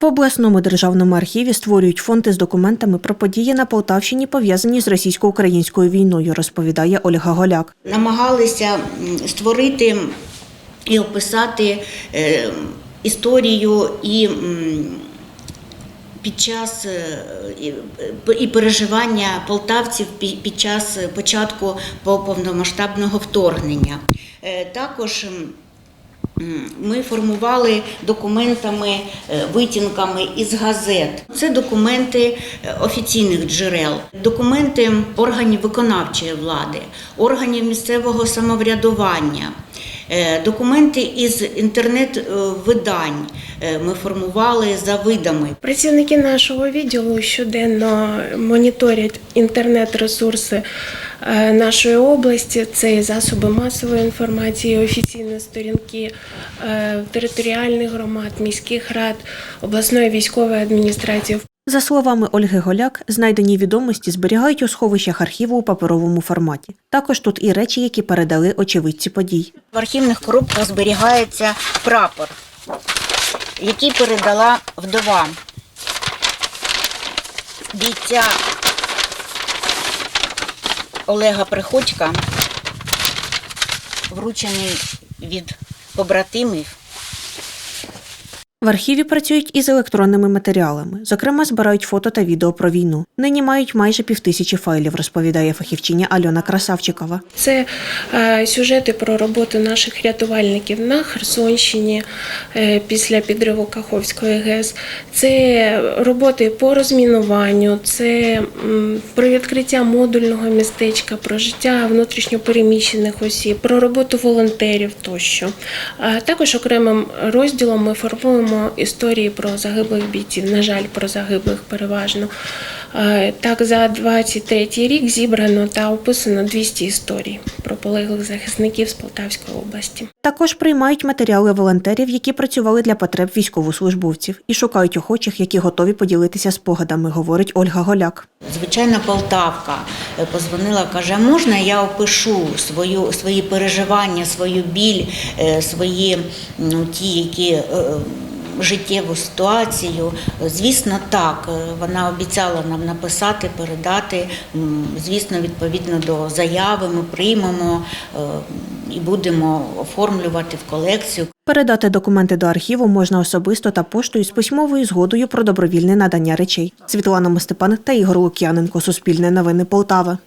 В обласному державному архіві створюють фонди з документами про події на Полтавщині, пов'язані з російсько-українською війною, розповідає Ольга Голяк. намагалися створити і описати е, історію і під час е, і- і переживання полтавців під час початку повномасштабного вторгнення. Е, Також Ми формували документами, е, витінками із газет. Це документи е, офіційних джерел, документи органів виконавчої влади, органів місцевого самоврядування, документи із інтернет-видань. Е, Ми формували за видами. Працівники нашого відділу щоденно моніторять інтернет-ресурси е, нашої області. Це і засоби масової інформації, офіційні сторінки е, територіальних громад, міських рад, обласної військової адміністрації. За словами Ольги Голяк, знайдені відомості зберігають у сховищах архіву у паперовому форматі. Також тут і речі, які передали очевидці подій. В архівних коробках зберігається прапор, який передала вдова бійця Олега Приходька, вручений від побратимів. В архіві працюють із електронними матеріалами, зокрема, збирають фото та відео про війну. Нині мають майже півтисячі файлів, розповідає фахівчиня Альона Красавчикова. Це е, сюжети про роботу наших рятувальників на Херсонщині е, після підриву Каховської ГЕС. Це роботи по розмінуванню, це м, про відкриття модульного містечка, про життя внутрішньопереміщених осіб, про роботу волонтерів тощо. А також окремим розділом ми формуємо історії про загиблих бійців. На жаль, про загиблих переважно. Е, Так, за 23 рік зібрано та описано 200 історій про полеглих захисників з Полтавської області. Також приймають матеріали волонтерів, які працювали для потреб військовослужбовців, і шукають охочих, які готові поділитися спогадами, говорить Ольга Голяк. Звичайна Полтавка е, позвонила, каже, можна я опишу свою, свої переживання, свою біль, е, свої ну, ті, які. Життєву ситуацію, звісно, так. Е, Вона обіцяла нам написати, передати. Звісно, відповідно до заяви ми приймемо е, і будемо оформлювати в колекцію. Передати документи до архіву можна особисто та поштою з письмовою згодою про добровільне надання речей. Світлана Мостепан та Ігор Лук'яненко. Суспільне новини Полтава.